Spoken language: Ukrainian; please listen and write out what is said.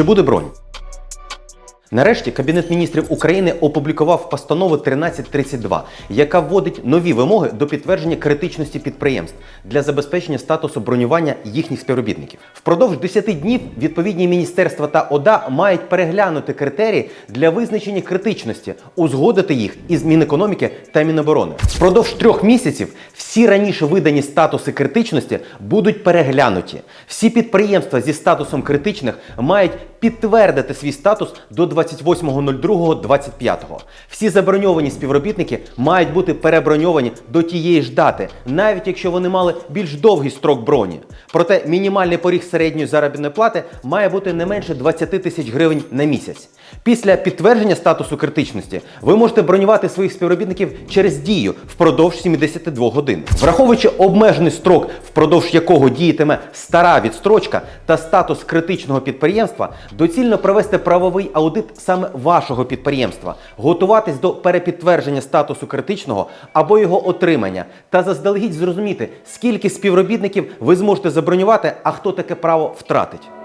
Чи буде бронь? Нарешті Кабінет міністрів України опублікував постанову 1332, яка вводить нові вимоги до підтвердження критичності підприємств для забезпечення статусу бронювання їхніх співробітників. Впродовж 10 днів відповідні міністерства та ОДА мають переглянути критерії для визначення критичності, узгодити їх із Мінекономіки та Міноборони. Впродовж трьох місяців всі раніше видані статуси критичності будуть переглянуті. Всі підприємства зі статусом критичних мають підтвердити свій статус до 28.02.25. Всі заброньовані співробітники мають бути переброньовані до тієї ж дати, навіть якщо вони мали більш довгий строк броні. Проте мінімальний поріг середньої заробітної плати має бути не менше 20 тисяч гривень на місяць. Після підтвердження статусу критичності ви можете бронювати своїх співробітників через дію впродовж 72 годин. Враховуючи обмежений строк, впродовж якого діятиме стара відстрочка та статус критичного підприємства, доцільно провести правовий аудит саме вашого підприємства, готуватись до перепідтвердження статусу критичного або його отримання, та заздалегідь зрозуміти, скільки співробітників ви зможете забронювати, а хто таке право втратить.